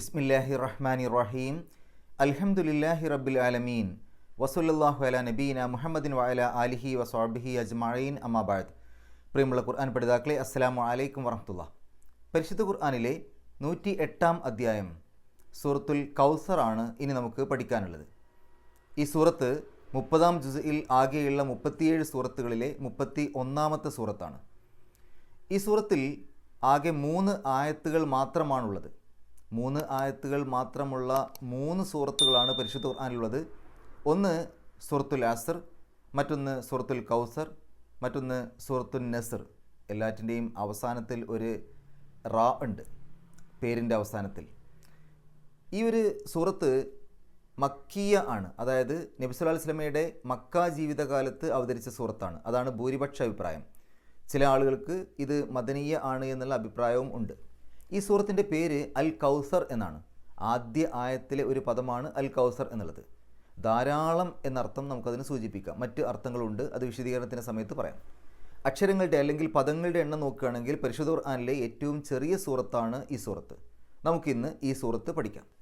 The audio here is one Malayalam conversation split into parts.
ബിസ്മില്ലാഹി റഹ്മാനി റഹീം അൽഹംദുലില്ലാഹി റബ്ബിൽ ആലമീൻ വസുല്ലാഹു അല നബീന മുഹമ്മദിൻ വഅല അലിഹി വസ്വാബിഹി അജ്മഈൻ. അമ്മാബാദ് പ്രിയമുള്ള ഖുർആൻ പഠിതാക്കളെ അസ്സലാമു അലൈക്കും വറഹമുല്ല പരിശുദ്ധ ഖുർആാനിലെ നൂറ്റി എട്ടാം അധ്യായം സൂറത്തുൽ കൗസറാണ് ഇനി നമുക്ക് പഠിക്കാനുള്ളത്. ഈ സൂറത്ത് മുപ്പതാം ജുസയിൽ ആകെയുള്ള മുപ്പത്തിയേഴ് സൂറത്തുകളിലെ മുപ്പത്തി ഒന്നാമത്തെ സൂറത്താണ്. ഈ സൂറത്തിൽ ആകെ മൂന്ന് ആയത്തുകൾ മാത്രമാണുള്ളത്. മൂന്ന് ആയത്തുകൾ മാത്രമുള്ള മൂന്ന് സൂറത്തുകളാണ് പരിശുദ്ധ ഖുർആാനിലുള്ളത്. ഒന്ന് സൂറത്തുൽ ആസർ മറ്റൊന്ന് സൂറത്തുൽ കൗസർ മറ്റൊന്ന് സൂറത്തുൽ നസർ. എല്ലാറ്റിന്റെയും അവസാനത്തിൽ ഒരു റാ ഉണ്ട് പേരിന്റെ അവസാനത്തിൽ. ഈ ഒരു സൂറത്ത് മക്കിയ ആണ്. അതായത് നബി സല്ലല്ലാഹു അലൈഹി വസല്ലമയുടെ മക്ക ജീവിതകാലത്ത് അവതരിച്ച സൂറത്താണ്. അതാണ് ഭൂരിപക്ഷ അഭിപ്രായം. ചില ആളുകൾക്ക് ഇത് മദനീയ ആണ് എന്നുള്ള അഭിപ്രായവും ഉണ്ട്. ഈ സൂറത്തിന്റെ പേര് അൽ കൗസർ എന്നാണ്. ആദ്യ ആയത്തിലെ ഒരു പദമാണ് അൽ കൗസർ എന്നുള്ളത്. ധാരാളം എന്നർത്ഥം നമുക്കതിന് സൂചിപ്പിക്കാം. മറ്റ് അർത്ഥങ്ങളുണ്ട്. അത് വിശദീകരണത്തിന്റെ സമയത്ത് പറയാം. അക്ഷരങ്ങളുടെ അല്ലെങ്കിൽ പദങ്ങളുടെ എണ്ണം നോക്കുകയാണെങ്കിൽ പരിശുദ്ധ ഖുർആാനിലെ ഏറ്റവും ചെറിയ സൂറത്താണ് ഈ സൂറത്ത്. നമുക്കിന്ന് ഈ സൂറത്ത് പഠിക്കാം.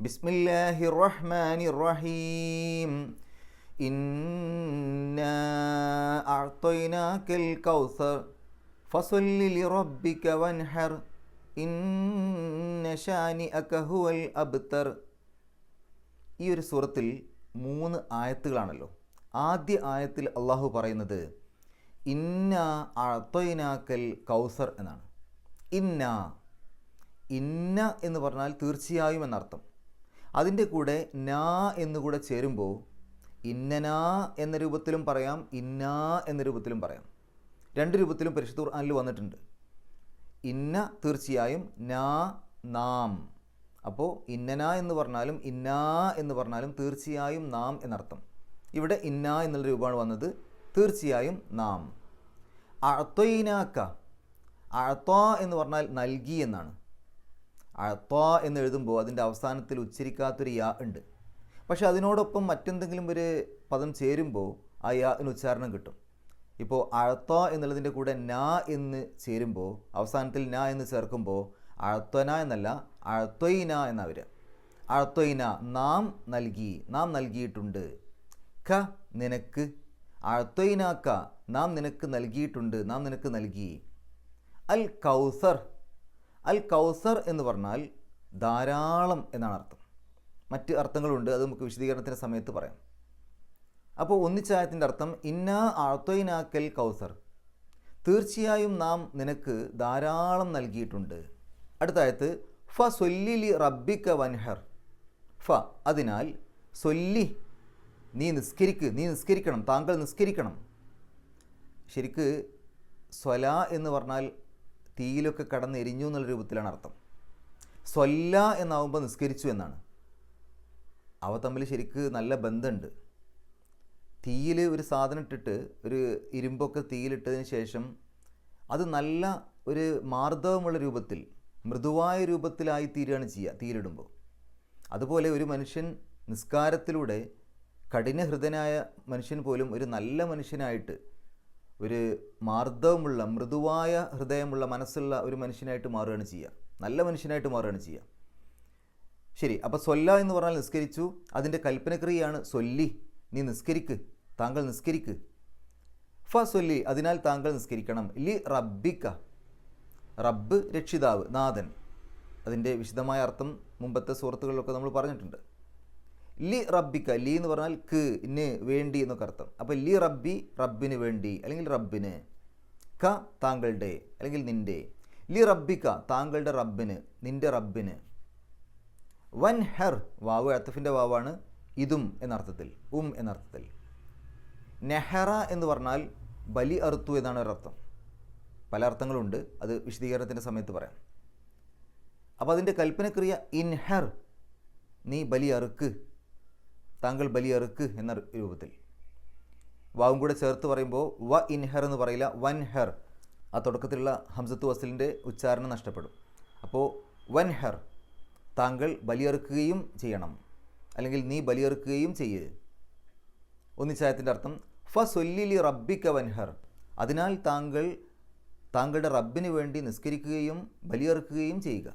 ബിസ്മില്ലാഹിർ റഹ്മാനിർ റഹീം. إنا أعطيناك الكوثر فصل لربك وانحر إن شانئك هو الأبتر ഈ ഒരു സൂറത്തിൽ മൂന്ന് ആയത്തുകളാണല്ലോ ആദ്യ ആയത്തിൽ അള്ളാഹു പറയുന്നത് ഇന്ന അഴത്തൊയിനാക്കൽ കൗസർ എന്നാണ് ഇന്ന ഇന്ന എന്ന് പറഞ്ഞാൽ തീർച്ചയായും എന്നർത്ഥം അതിൻ്റെ കൂടെ നാ എന്നുകൂടെ ചേരുമ്പോൾ ഇന്നനാ എന്ന രൂപത്തിലും പറയാം ഇന്നാ എന്ന രൂപത്തിലും പറയാം. രണ്ട് രൂപത്തിലും പരിശുദ്ധ ഖുർആനിൽ വന്നിട്ടുണ്ട്. ഇന്ന തീർച്ചയായും നാ നാം. അപ്പോൾ ഇന്നന എന്ന് പറഞ്ഞാലും ഇന്നാ എന്ന് പറഞ്ഞാലും തീർച്ചയായും നാം എന്നർത്ഥം. ഇവിടെ ഇന്ന എന്നുള്ള രൂപമാണ് വന്നത് തീർച്ചയായും നാം. അഴത്തൊയിനാക്ക അഴത്തോ എന്ന് പറഞ്ഞാൽ നൽകി എന്നാണ്. അഴത്തോ എന്ന് എഴുതുമ്പോൾ അതിന്റെ അവസാനത്തിൽ ഉച്ചരിക്കാത്തൊരു യാ ഉണ്ട്. പക്ഷെ അതിനോടൊപ്പം മറ്റെന്തെങ്കിലും ഒരു പദം ചേരുമ്പോൾ ആ യാന് ഉച്ചാരണം കിട്ടും. ഇപ്പോൾ അഴത്ത എന്നുള്ളതിന്റെ കൂടെ നാ എന്ന് ചേരുമ്പോൾ അവസാനത്തിൽ നാ എന്ന് ചേർക്കുമ്പോൾ അഴത്വന എന്നല്ല അഴത്വയിന എന്നാ വരിക. അഴത്വയിന നാം നൽകി നാം നൽകിയിട്ടുണ്ട്. ക നിനക്ക്. അഴത്വയിനാക്ക നാം നിനക്ക് നൽകിയിട്ടുണ്ട് നാം നിനക്ക് നൽകി. അൽ കൗസർ. അൽ കൗസർ എന്ന് പറഞ്ഞാൽ ധാരാളം എന്നാണ് അർത്ഥം. മറ്റ് അർത്ഥങ്ങളുണ്ട് അത് നമുക്ക് വിശദീകരണത്തിന്റെ സമയത്ത് പറയാം. അപ്പോൾ ഒന്നിച്ചായത്തിന്റെ അർത്ഥം ഇന്ന അഴത്വയിനാക്കൽ കൗസർ. തീർച്ചയായും നാം നിനക്ക് ധാരാളം നൽകിയിട്ടുണ്ട്. അടുത്ത ആയത്ത് ഫ സൊല്ലിലി റബ്ബിക്ക വൻഹർ. ഫ അതിനാൽ സൊല്ലി നീ നിസ്കരിക്ക് നീ നിസ്കരിക്കണം താങ്കൾ നിസ്കരിക്കണം. ശരിക്ക് സ്വല എന്ന് പറഞ്ഞാൽ തീയിലൊക്കെ കടന്ന് എരിഞ്ഞു എന്നുള്ള രൂപത്തിലാണ് അർത്ഥം. സ്വല്ല എന്നാവുമ്പോൾ നിസ്കരിച്ചു എന്നാണ്. അവ തമ്മിൽ ശരിക്ക് നല്ല ബന്ധമുണ്ട്. തീയിൽ ഒരു സാധനം ഇട്ടിട്ട് ഒരു ഇരുമ്പൊക്കെ തീയിലിട്ടതിന് ശേഷം അത് നല്ല ഒരു മാർദ്ദവമുള്ള രൂപത്തിൽ മൃദുവായ രൂപത്തിലായി തീരുകയാണ് ചെയ്യുക തീയിലിടുമ്പോൾ. അതുപോലെ ഒരു മനുഷ്യൻ നിസ്കാരത്തിലൂടെ കഠിനഹൃദയനായ മനുഷ്യൻ പോലും ഒരു നല്ല മനുഷ്യനായിട്ട് ഒരു മാർദ്ദവമുള്ള മൃദുവായ ഹൃദയമുള്ള മനസ്സുള്ള ഒരു മനുഷ്യനായിട്ട് മാറുകയാണ് ചെയ്യുക. നല്ല മനുഷ്യനായിട്ട് മാറുകയാണ് ചെയ്യുക. ശരി അപ്പോൾ സൊല്ല എന്ന് പറഞ്ഞാൽ നിസ്കരിച്ചു അതിന്റെ കൽപ്പനക്രിയയാണ് സൊല്ലി. നീ നിസ്കരിക്ക് താങ്കൾ നിസ്കരിക്ക്. ഫ സൊല്ലി അതിനാൽ താങ്കൾ നിസ്കരിക്കണം. ലി റബ്ബിക്ക. റബ്ബ് രക്ഷിതാവ് നാഥൻ. അതിന്റെ വിശദമായ അർത്ഥം മുമ്പത്തെ സുഹൃത്തുക്കളിലൊക്കെ നമ്മൾ പറഞ്ഞിട്ടുണ്ട്. ലി റബ്ബിക്ക ലി എന്ന് പറഞ്ഞാൽ ക് ന് വേണ്ടി എന്നൊക്കെ അർത്ഥം. അപ്പോൾ ലി റബ്ബി റബ്ബിന് വേണ്ടി അല്ലെങ്കിൽ റബ്ബിന്. ക താങ്കളുടെ അല്ലെങ്കിൽ നിന്റെ ലി റബ്ബിക്ക താങ്കളുടെ റബ്ബിന് നിന്റെ റബ്ബിന്. വൻ ഹെർ വാവ് അത്തഫിന്റെ വാവാണ് ഇതും എന്നർത്ഥത്തിൽ ഉം എന്നർത്ഥത്തിൽ. നെഹറ എന്ന് പറഞ്ഞാൽ ബലി അറുത്തു എന്നാണ് ഒരർത്ഥം. പല അർത്ഥങ്ങളുണ്ട് അത് വിശദീകരണത്തിന്റെ സമയത്ത് പറയാം. അപ്പോൾ അതിന്റെ കൽപ്പനക്രിയ ഇൻഹർ നീ ബലി അറുക്ക് താങ്കൾ ബലി അറുക്ക് എന്ന രൂപത്തിൽ. വാവും കൂടെ ചേർത്ത് പറയുമ്പോൾ വ ഇൻഹർ എന്ന് പറയില്ല വൻ ഹെർ. ആ തുടക്കത്തിലുള്ള ഹംസത്ത് വസലിന്റെ ഉച്ചാരണം നഷ്ടപ്പെടും. അപ്പോൾ വൻ ഹെർ താങ്കൾ ബലിയെറുക്കുകയും ചെയ്യണം. അല്ലെങ്കിൽ നീ ബലിയെറുക്കുകയും ചെയ്യ്. ഒന്നിച്ചായത്തിന്റെ അർത്ഥം ഫ സൊല്ലിലി റബ്ബിക്ക വൻഹർ. അതിനാൽ താങ്കൾ താങ്കളുടെ റബ്ബിന് വേണ്ടി നിസ്കരിക്കുകയും ബലിയെറുക്കുകയും ചെയ്യുക.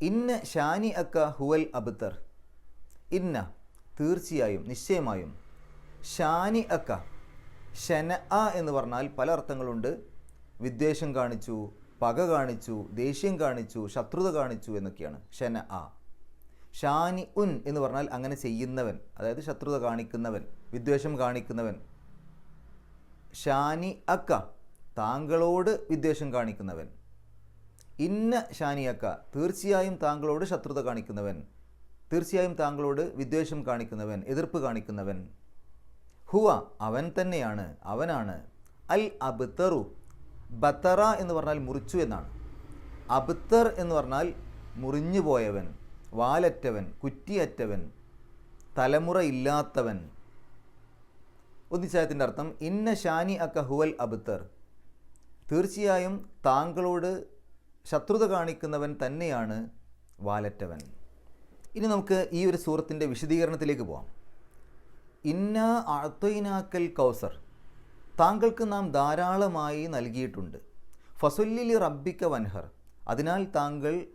ഇന്ന ഷാനി അക്ക ഹുവൽ അബ്തർ. ഇന്ന തീർച്ചയായും നിശ്ചയമായും ഷാനി അക്ക ഷന എന്ന് പറഞ്ഞാൽ പല അർത്ഥങ്ങളുണ്ട്. വിദ്വേഷം കാണിച്ചു പക കാണിച്ചു ദേഷ്യം കാണിച്ചു ശത്രുത കാണിച്ചു എന്നൊക്കെയാണ്. ഷന ആ. ഷാനി ഉൻ എന്ന് പറഞ്ഞാൽ അങ്ങനെ ചെയ്യുന്നവൻ അതായത് ശത്രുത കാണിക്കുന്നവൻ വിദ്വേഷം കാണിക്കുന്നവൻ. ഷാനി അക്ക താങ്കളോട് വിദ്വേഷം കാണിക്കുന്നവൻ. ഇന്ന ഷാനി അക്ക തീർച്ചയായും താങ്കളോട് ശത്രുത കാണിക്കുന്നവൻ. തീർച്ചയായും താങ്കളോട് വിദ്വേഷം കാണിക്കുന്നവൻ എതിർപ്പ് കാണിക്കുന്നവൻ. ഹുവ അവൻ തന്നെയാണ് അവനാണ്. അൽ അബ്തറു ബത്തറ എന്ന് പറഞ്ഞാൽ മുറിച്ചു എന്നാണ്. അബ്തർ എന്ന് പറഞ്ഞാൽ മുറിഞ്ഞു പോയവൻ വാലറ്റവൻ കുറ്റിയറ്റവൻ തലമുറ ഇല്ലാത്തവൻ. ഒന്നിച്ചായത്തിന്റെ അർത്ഥം ഇന്ന ഷാനി അക്ക ഹുവൽ അബ്തർ. തീർച്ചയായും താങ്കളോട് ശത്രുത കാണിക്കുന്നവൻ തന്നെയാണ് വാലറ്റവൻ. ഇനി നമുക്ക് ഈ ഒരു സൂറത്തിന്റെ വിശദീകരണത്തിലേക്ക് പോവാം. ഇന്ന അഴത്തൊയിനാക്കൽ കൗസർ. താങ്കൾക്ക് നാം ധാരാളമായി നൽകിയിട്ടുണ്ട്. ഫസുല്ലിലി റബ്ബിക്ക വൻഹർ. അതിനാൽ താങ്കൾ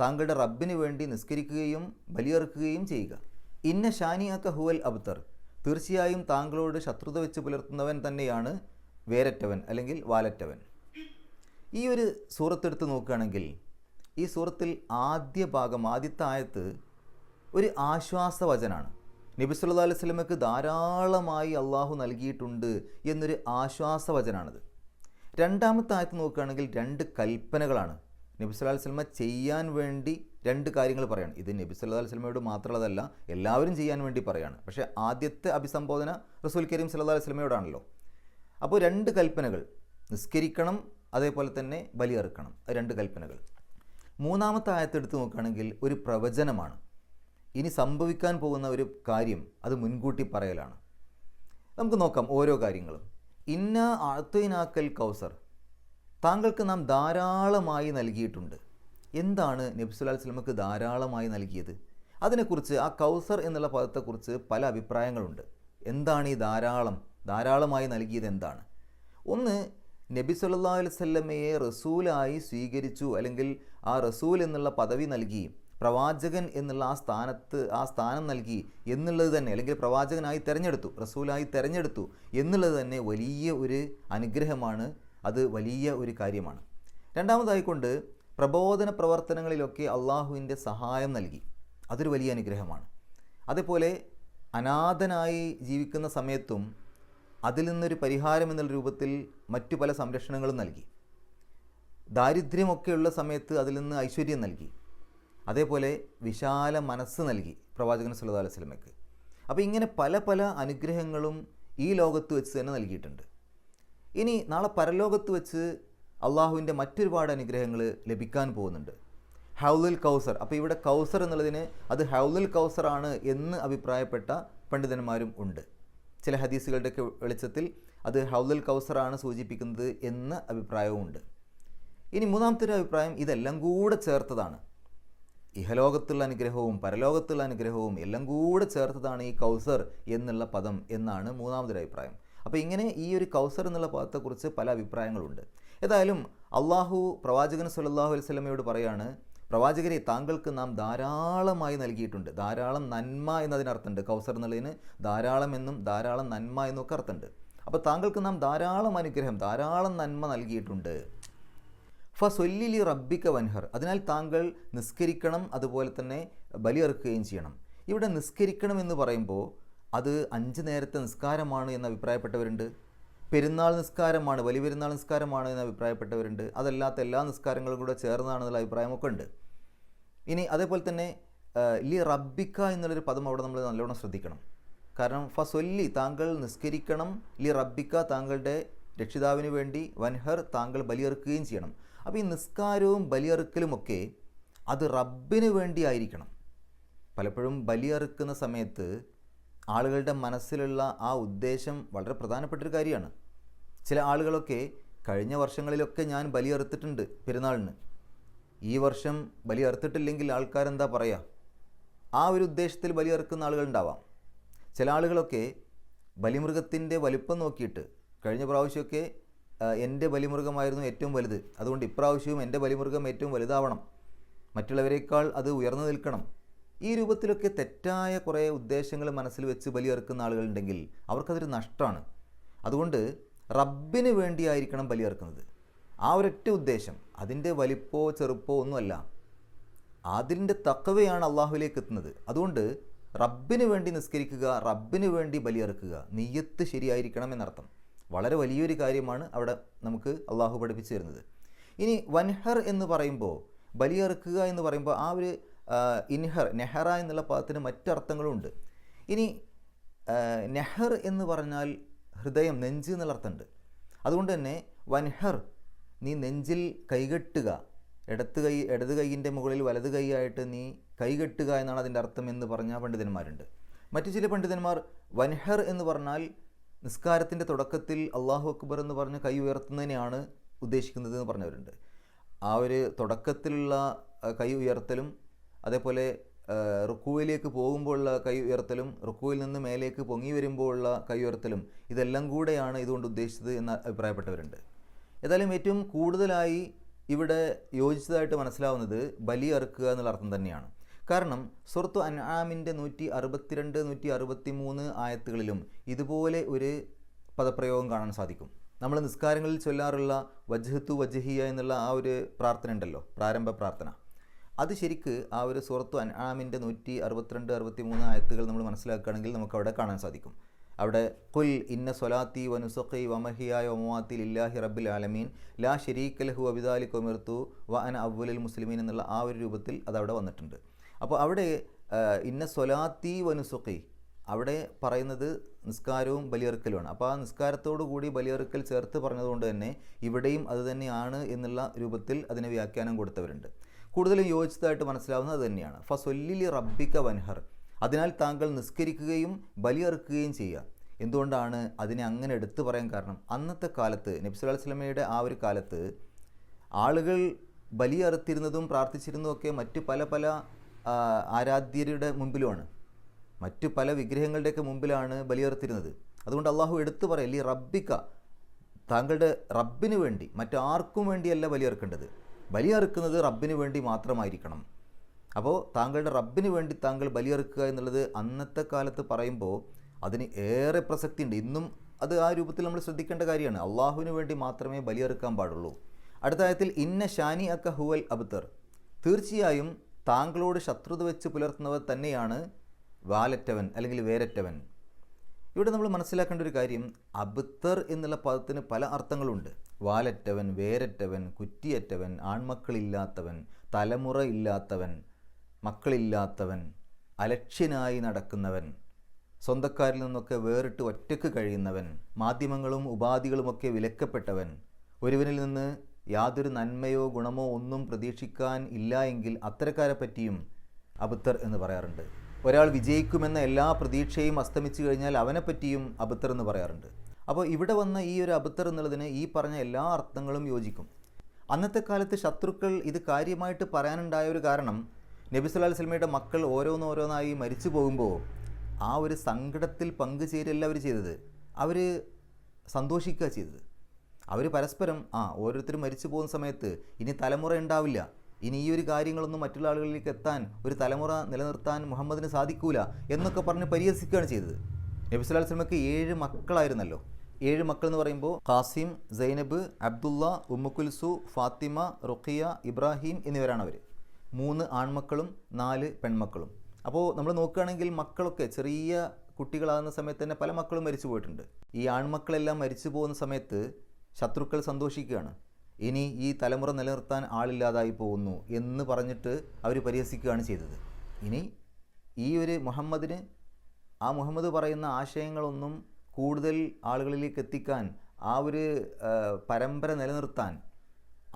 താങ്കളുടെ റബ്ബിന് വേണ്ടി നിസ്കരിക്കുകയും ബലിയർക്കുകയും ചെയ്യുക. ഇന്ന ഷാനിയാക്ക ഹുവൽ അബ്തർ. തീർച്ചയായും താങ്കളോട് ശത്രുത വെച്ച് പുലർത്തുന്നവൻ തന്നെയാണ് വേരറ്റവൻ അല്ലെങ്കിൽ വാലറ്റവൻ. ഈ ഒരു സൂറത്തെടുത്ത് നോക്കുകയാണെങ്കിൽ ഈ സൂറത്തിൽ ആദ്യ ഭാഗം ആദ്യത്തെ ആയത്ത് ഒരു ആശ്വാസവചനാണ്. നബി സല്ലല്ലാഹു അലൈഹി വസല്ലമക്ക് ധാരാളമായി അള്ളാഹു നൽകിയിട്ടുണ്ട് എന്നൊരു ആശ്വാസവചനാണിത്. രണ്ടാമത്തെ ആയത്ത് നോക്കുകയാണെങ്കിൽ രണ്ട് കൽപ്പനകളാണ്. നബി സല്ലല്ലാഹു അലൈഹി വസല്ലമ ചെയ്യാൻ വേണ്ടി രണ്ട് കാര്യങ്ങൾ പറയാണ്. ഇത് നബി സല്ലല്ലാഹു അലൈഹി വസല്ലമയോട് മാത്രമുള്ളതല്ല എല്ലാവരും ചെയ്യാൻ വേണ്ടി പറയാണ്. പക്ഷേ ആദ്യത്തെ അഭിസംബോധന റസൂൽ കരീം സല്ലാ അലൈഹി വസല്ലമയോടാണല്ലോ. അപ്പോൾ രണ്ട് കൽപ്പനകൾ നിസ്കരിക്കണം അതേപോലെ തന്നെ ബലിയറുക്കണം. രണ്ട് കൽപ്പനകൾ. മൂന്നാമത്തെ ആയത്തെടുത്ത് നോക്കുകയാണെങ്കിൽ ഒരു പ്രവചനമാണ്. ഇനി സംഭവിക്കാൻ പോകുന്ന ഒരു കാര്യം അത് മുൻകൂട്ടി പറയലാണ്. നമുക്ക് നോക്കാം ഓരോ കാര്യങ്ങളും. ഇന്ന ആഴ്ത്തുനാക്കൽ കൗസർ താങ്കൾക്ക് നാം ധാരാളമായി നൽകിയിട്ടുണ്ട്. എന്താണ് നബ്സുലാൽ സ്വലമക്ക് ധാരാളമായി നൽകിയത്? അതിനെക്കുറിച്ച് ആ കൗസർ എന്നുള്ള പദത്തെക്കുറിച്ച് പല അഭിപ്രായങ്ങളുണ്ട്. എന്താണ് ഈ ധാരാളം ധാരാളമായി നൽകിയത് എന്താണ്? ഒന്ന് നബി സല്ലാ അലൈവല്ലമയെ റസൂലായി സ്വീകരിച്ചു അല്ലെങ്കിൽ ആ റസൂൽ എന്നുള്ള പദവി നൽകി പ്രവാചകൻ എന്നുള്ള ആ സ്ഥാനത്ത് ആ സ്ഥാനം നൽകി എന്നുള്ളത് തന്നെ അല്ലെങ്കിൽ പ്രവാചകനായി തിരഞ്ഞെടുത്തു റസൂലായി തിരഞ്ഞെടുത്തു എന്നുള്ളത് തന്നെ വലിയ ഒരു അനുഗ്രഹമാണ് അത് വലിയ ഒരു കാര്യമാണ്. രണ്ടാമതായിക്കൊണ്ട് പ്രബോധന പ്രവർത്തനങ്ങളിലൊക്കെ അള്ളാഹുവിന്റെ സഹായം നൽകി അതൊരു വലിയ അനുഗ്രഹമാണ്. അതേപോലെ അനാഥനായി ജീവിക്കുന്ന സമയത്തും അതിൽ നിന്നൊരു പരിഹാരം എന്നുള്ള രൂപത്തിൽ മറ്റു പല സംരക്ഷണങ്ങളും നൽകി. ദാരിദ്ര്യമൊക്കെയുള്ള സമയത്ത് അതിൽ നിന്ന് ഐശ്വര്യം നൽകി. അതേപോലെ വിശാല മനസ്സ് നൽകി പ്രവാചകൻ സല്ലല്ലാഹു അലൈഹി വസല്ലമയ്ക്ക്. അപ്പോൾ ഇങ്ങനെ പല പല അനുഗ്രഹങ്ങളും ഈ ലോകത്ത് വെച്ച് തന്നെ നൽകിയിട്ടുണ്ട്. ഇനി നാളെ പരലോകത്ത് വെച്ച് അള്ളാഹുവിന്റെ മറ്റൊരുപാട് അനുഗ്രഹങ്ങൾ ലഭിക്കാൻ പോകുന്നുണ്ട്. ഹൗലുൽ കൗസർ. അപ്പോൾ ഇവിടെ കൗസർ എന്നുള്ളതിന് അത് ഹൗലുൽ കൗസർ ആണ് എന്ന് അഭിപ്രായപ്പെട്ട പണ്ഡിതന്മാരും ഉണ്ട്. ചില ഹദീസുകളുടെയൊക്കെ വെളിച്ചത്തിൽ അത് ഹൗലുൽ കൗസർ ആണ് സൂചിപ്പിക്കുന്നത് എന്ന അഭിപ്രായവും ഉണ്ട് ഇനി മൂന്നാമത്തെ ഒരു അഭിപ്രായം ഇതെല്ലാം കൂടെ ചേർത്തതാണ്. ഇഹലോകത്തുള്ള അനുഗ്രഹവും പരലോകത്തുള്ള അനുഗ്രഹവും എല്ലാം കൂടെ ചേർത്തതാണ് ഈ കൗസർ എന്നുള്ള പദം എന്നാണ് മൂന്നാമതൊരു അഭിപ്രായം. അപ്പോൾ ഇങ്ങനെ ഈ ഒരു കൗസർ എന്നുള്ള പദത്തെക്കുറിച്ച് പല അഭിപ്രായങ്ങളുണ്ട്. ഏതായാലും അള്ളാഹു പ്രവാചകൻ സല്ലാഹു അലൈഹി വസല്ലമയോട് പറയാണ് പ്രവാചകരെ താങ്കൾക്ക് നാം ധാരാളമായി നൽകിയിട്ടുണ്ട്. ധാരാളം നന്മ എന്നതിനർത്ഥമുണ്ട്. കൗസർ എന്നുള്ളതിന് ധാരാളം എന്നും ധാരാളം നന്മ എന്നൊക്കെ അർത്ഥമുണ്ട്. അപ്പോൾ താങ്കൾക്ക് നാം ധാരാളം അനുഗ്രഹം ധാരാളം നന്മ നൽകിയിട്ടുണ്ട്. ഫസൊല്ലിലി റബ്ബിക്ക വൻഹർ. അതിനാൽ താങ്കൾ നിസ്കരിക്കണം അതുപോലെ തന്നെ ബലിയെറുക്കുകയും ചെയ്യണം. ഇവിടെ നിസ്കരിക്കണം എന്ന് പറയുമ്പോൾ അത് അഞ്ച് നേരത്തെ നിസ്കാരമാണ് എന്ന് അഭിപ്രായപ്പെട്ടവരുണ്ട്. പെരുന്നാൾ നിസ്കാരമാണ് വലിയ പെരുന്നാൾ നിസ്കാരമാണ് എന്ന് അഭിപ്രായപ്പെട്ടവരുണ്ട്. അതല്ലാത്ത എല്ലാ നിസ്കാരങ്ങളും കൂടെ ചേർന്നതാണെന്നുള്ള അഭിപ്രായമൊക്കെ ഉണ്ട്. ഇനി അതേപോലെ തന്നെ ലി റബ്ബിക്ക എന്നുള്ളൊരു പദം അവിടെ നമ്മൾ നല്ലോണം ശ്രദ്ധിക്കണം. കാരണം ഫസൊല്ലി താങ്കൾ നിസ്കരിക്കണം ലി റബ്ബിക്ക താങ്കളുടെ രക്ഷിതാവിന് വേണ്ടി വൻഹർ താങ്കൾ ബലിയെറുക്കുകയും ചെയ്യണം. അപ്പോൾ ഈ നിസ്കാരവും ബലിയെറുക്കലുമൊക്കെ അത് റബ്ബിന് വേണ്ടി ആയിരിക്കണം പലപ്പോഴും ബലിയറുക്കുന്ന സമയത്ത് ആളുകളുടെ മനസ്സിലുള്ള ആ ഉദ്ദേശം വളരെ പ്രധാനപ്പെട്ടൊരു കാര്യമാണ്. ചില ആളുകളൊക്കെ കഴിഞ്ഞ വർഷങ്ങളിലൊക്കെ ഞാൻ ബലിയെറുത്തിട്ടുണ്ട് പെരുന്നാളിന്. ഈ വർഷം ബലിയെറുത്തിട്ടില്ലെങ്കിൽ ആൾക്കാരെന്താ പറയുക ആ ഒരു ഉദ്ദേശത്തിൽ ബലിയെറുക്കുന്ന ആളുകളുണ്ടാവാം. ചില ആളുകളൊക്കെ ബലിമൃഗത്തിന്റെ വലിപ്പം നോക്കിയിട്ട് കഴിഞ്ഞ പ്രാവശ്യമൊക്കെ എന്റെ ബലിമൃഗമായിരുന്നു ഏറ്റവും വലുത്. അതുകൊണ്ട് ഇപ്രാവശ്യവും എന്റെ ബലിമൃഗം ഏറ്റവും വലുതാവണം. മറ്റുള്ളവരെക്കാൾ അത് ഉയർന്നു നിൽക്കണം. ഈ രൂപത്തിലൊക്കെ തെറ്റായ കുറേ ഉദ്ദേശങ്ങൾ മനസ്സിൽ വെച്ച് ബലിയെറുക്കുന്ന ആളുകളുണ്ടെങ്കിൽ അവർക്കതൊരു നഷ്ടമാണ്. അതുകൊണ്ട് റബ്ബിന് വേണ്ടിയായിരിക്കണം ബലിയെറുക്കുന്നത് ആ ഒരൊറ്റ ഉദ്ദേശം. അതിന്റെ വലിപ്പോ ചെറുപ്പോ ഒന്നുമല്ല. അതിന്റെ തക്കവയാണ് അള്ളാഹുവിലേക്ക് എത്തുന്നത്. അതുകൊണ്ട് റബ്ബിന് വേണ്ടി നിസ്കരിക്കുക റബ്ബിന് വേണ്ടി ബലിയെറുക്കുക നെയ്യത്ത് ശരിയായിരിക്കണം എന്നർത്ഥം. വളരെ വലിയൊരു കാര്യമാണ് അവിടെ നമുക്ക് അള്ളാഹു പഠിപ്പിച്ചു തരുന്നത്. ഇനി വൻഹർ എന്ന് പറയുമ്പോൾ ബലിയെറുക്കുക എന്ന് പറയുമ്പോൾ ആ ഒരു ഇൻഹർ നെഹറ എന്നുള്ള പദത്തിന് മറ്റർത്ഥങ്ങളുണ്ട്. ഇനി നെഹർ എന്ന് പറഞ്ഞാൽ ഹൃദയം നെഞ്ച് എന്നുള്ള അർത്ഥമുണ്ട്. അതുകൊണ്ട് തന്നെ വൻഹർ നീ നെഞ്ചിൽ കൈകെട്ടുക. ഇടത്ത് കൈ ഇടത് കൈയിന്റെ മുകളിൽ വലത് കൈയായിട്ട് നീ കൈകെട്ടുക എന്നാണ് അതിന്റെ അർത്ഥം എന്ന് പറഞ്ഞ പണ്ഡിതന്മാരുണ്ട്. മറ്റു ചില പണ്ഡിതന്മാർ വൻഹർ എന്ന് പറഞ്ഞാൽ നിസ്കാരത്തിന്റെ തുടക്കത്തിൽ അള്ളാഹു അക്ബർ എന്ന് പറഞ്ഞ് കൈ ഉയർത്തുന്നതിനെയാണ് ഉദ്ദേശിക്കുന്നത് എന്ന് പറഞ്ഞവരുണ്ട്. ആ ഒരു തുടക്കത്തിലുള്ള കൈ ഉയർത്തലും അതേപോലെ റുക്കുവയിലേക്ക് പോകുമ്പോഴുള്ള കൈ ഉയർത്തലും റുക്കുവിൽ നിന്ന് മേലേക്ക് പൊങ്ങി വരുമ്പോഴുള്ള കൈ ഉയർത്തലും ഇതെല്ലാം കൂടെയാണ് ഇതുകൊണ്ട് ഉദ്ദേശിച്ചത് എന്ന് അഭിപ്രായപ്പെട്ടവരുണ്ട്. ഏതായാലും ഏറ്റവും കൂടുതലായി ഇവിടെ യോജിച്ചതായിട്ട് മനസ്സിലാവുന്നത് ബലി അറുക്കുക എന്നുള്ള അർത്ഥം തന്നെയാണ്. കാരണം സുഹൃത്തു അൻആമിന്റെ നൂറ്റി അറുപത്തിരണ്ട് നൂറ്റി അറുപത്തി മൂന്ന് ആയത്തുകളിലും ഇതുപോലെ ഒരു പദപ്രയോഗം കാണാൻ സാധിക്കും. നമ്മൾ നിസ്കാരങ്ങളിൽ ചൊല്ലാറുള്ള വജ്ഹത്തു വജ്ഹിയ എന്നുള്ള ആ ഒരു പ്രാർത്ഥന ഉണ്ടല്ലോ പ്രാരംഭ പ്രാർത്ഥന. അത് ശരിക്ക് ആ ഒരു സൂറത്തു അൻആമിന്റെ നൂറ്റി അറുപത്തിരണ്ട് അറുപത്തി മൂന്ന് ആയത്തുകൾ നമ്മൾ മനസ്സിലാക്കുകയാണെങ്കിൽ നമുക്ക് അവിടെ കാണാൻ സാധിക്കും. അവിടെ കുൽ ഇന്ന സൊലാത്തി വനുസഖി വമഹിയായ ഒമാത്തി ഇല്ലാഹി റബ്ബിൽ ആലമീൻ ലാ ഷെരീഖ് ലഹു അബിദാലി കൊമിർത്തു വ അൻ അവലുൽ മുസ്ലിമീൻ എന്നുള്ള ആ ഒരു രൂപത്തിൽ അതവിടെ വന്നിട്ടുണ്ട്. അപ്പോൾ അവിടെ ഇന്ന സ്വലാത്തി വനുസുഖി അവിടെ പറയുന്നത് നിസ്കാരവും ബലിയെറുക്കലുമാണ്. അപ്പോൾ ആ നിസ്കാരത്തോടു കൂടി ബലിയെറുക്കൽ ചേർത്ത് പറഞ്ഞതുകൊണ്ട് തന്നെ ഇവിടെയും അത് തന്നെയാണ് എന്നുള്ള രൂപത്തിൽ അതിനെ വ്യാഖ്യാനം കൊടുത്തവരുണ്ട്. കൂടുതലും യോജിച്ചതായിട്ട് മനസ്സിലാവുന്നത് തന്നെയാണ്. ഫസൊല്ലിലി റബ്ബിക്ക വൻഹർ. അതിനാൽ താങ്കൾ നിസ്കരിക്കുകയും ബലിയെറുക്കുകയും ചെയ്യുക. എന്തുകൊണ്ടാണ് അതിനെ അങ്ങനെ എടുത്തു പറയാൻ കാരണം? അന്നത്തെ കാലത്ത് നബ്സുൽ സ്വലമയുടെ ആ ഒരു കാലത്ത് ആളുകൾ ബലിയറുത്തിരുന്നതും പ്രാർത്ഥിച്ചിരുന്നതുമൊക്കെ മറ്റ് പല പല ആരാധ്യരുടെ മുമ്പിലുമാണ്. മറ്റു പല വിഗ്രഹങ്ങളുടെയൊക്കെ മുമ്പിലാണ് ബലിയർത്തിരുന്നത് അതുകൊണ്ട് അള്ളാഹു എടുത്തു പറയല്ലേ റബ്ബിക്ക താങ്കളുടെ റബ്ബിന് വേണ്ടി മറ്റാർക്കും വേണ്ടിയല്ല ബലിയർക്കേണ്ടത് ബലിയറുക്കുന്നത് റബ്ബിന് വേണ്ടി മാത്രമായിരിക്കണം. അപ്പോൾ താങ്കളുടെ റബ്ബിന് വേണ്ടി താങ്കൾ ബലിയർക്കുക എന്നുള്ളത് അന്നത്തെ കാലത്ത് പറയുമ്പോൾ അതിന് ഏറെ പ്രസക്തിയുണ്ട്. ഇന്നും അത് ആ രൂപത്തിൽ നമ്മൾ ശ്രദ്ധിക്കേണ്ട കാര്യമാണ്. അള്ളാഹുവിന് വേണ്ടി മാത്രമേ ബലിയർക്കാൻ പാടുള്ളൂ. അടുത്ത ആയത്തിൽ ഇന്ന ഷാനി അക്ക ഹുവൽ അബ്തർ. തീർച്ചയായും താങ്കളോട് ശത്രുത വെച്ച് പുലർത്തുന്നവർ തന്നെയാണ് വാലറ്റവൻ അല്ലെങ്കിൽ വേരറ്റവൻ. ഇവിടെ നമ്മൾ മനസ്സിലാക്കേണ്ട ഒരു കാര്യം അബുത്തർ എന്നുള്ള പദത്തിന് പല അർത്ഥങ്ങളുണ്ട്. വാലറ്റവൻ വേരറ്റവൻ കുറ്റിയറ്റവൻ ആൺമക്കളില്ലാത്തവൻ തലമുറ ഇല്ലാത്തവൻ മക്കളില്ലാത്തവൻ അലക്ഷ്യനായി നടക്കുന്നവൻ സ്വന്തക്കാരിൽ നിന്നൊക്കെ വേറിട്ട് ഒറ്റയ്ക്ക് കഴിയുന്നവൻ മാധ്യമങ്ങളും ഉപാധികളുമൊക്കെ വിലക്കപ്പെട്ടവൻ ഒരുവനിൽ നിന്ന് യാതൊരു നന്മയോ ഗുണമോ ഒന്നും പ്രതീക്ഷിക്കാൻ ഇല്ല എങ്കിൽ അത്തരക്കാരെ പറ്റിയും അബുത്തർ എന്ന് പറയാറുണ്ട്. ഒരാൾ വിജയിക്കുമെന്ന എല്ലാ പ്രതീക്ഷയും അസ്തമിച്ചു കഴിഞ്ഞാൽ അവനെപ്പറ്റിയും അബുത്തർ എന്ന് പറയാറുണ്ട്. അപ്പോൾ ഇവിടെ വന്ന ഈ ഒരു അബുത്തർ എന്നുള്ളതിന് ഈ പറഞ്ഞ എല്ലാ അർത്ഥങ്ങളും യോജിക്കും. അന്നത്തെ കാലത്ത് ശത്രുക്കൾ ഇത് കാര്യമായിട്ട് പറയാനുണ്ടായ ഒരു കാരണം നബി സല്ലല്ലാഹു അലൈഹി വസല്ലമയുടെ മക്കൾ ഓരോന്നോരോന്നായി മരിച്ചു പോകുമ്പോൾ ആ ഒരു സങ്കടത്തിൽ പങ്കുചേരല്ല അവർ ചെയ്തത്. അവർ സന്തോഷിക്കുക ചെയ്തത്. അവർ പരസ്പരം ആ ഓരോരുത്തരും മരിച്ചു പോകുന്ന സമയത്ത് ഇനി തലമുറ ഉണ്ടാവില്ല. ഇനി ഈ ഒരു കാര്യങ്ങളൊന്നും മറ്റുള്ള ആളുകളിലേക്ക് എത്താൻ ഒരു തലമുറ നിലനിർത്താൻ മുഹമ്മദിന് സാധിക്കൂല എന്നൊക്കെ പറഞ്ഞ് പരിഹസിക്കുകയാണ് ചെയ്തത്. നബി സല്ലല്ലാഹു അലൈഹി വസല്ലമക്ക് ഏഴ് മക്കളായിരുന്നല്ലോ. ഏഴ് മക്കൾ എന്ന് പറയുമ്പോൾ Qasim Zainab Abdullah Umm Kulthum Fatima Ruqayya Ibrahim എന്നിവരാണ് അവർ മൂന്ന് ആൺമക്കളും നാല് പെൺമക്കളും. അപ്പോൾ നമ്മൾ നോക്കുകയാണെങ്കിൽ മക്കളൊക്കെ ചെറിയ കുട്ടികളാകുന്ന സമയത്ത് തന്നെ പല മക്കളും മരിച്ചു പോയിട്ടുണ്ട്. ഈ ആൺമക്കളെല്ലാം മരിച്ചു പോകുന്ന സമയത്ത് ശത്രുക്കൾ സന്തോഷിക്കുകയാണ്. ഇനി ഈ തലമുറ നിലനിർത്താൻ ആളില്ലാതായി പോകുന്നു എന്ന് പറഞ്ഞിട്ട് അവർ പരിഹസിക്കുകയാണ് ചെയ്തത്. ഇനി ഈ ഒരു മുഹമ്മദിന് ആ മുഹമ്മദ് പറയുന്ന ആശയങ്ങളൊന്നും കൂടുതൽ ആളുകളിലേക്ക് എത്തിക്കാൻ ആ ഒരു പരമ്പര നിലനിർത്താൻ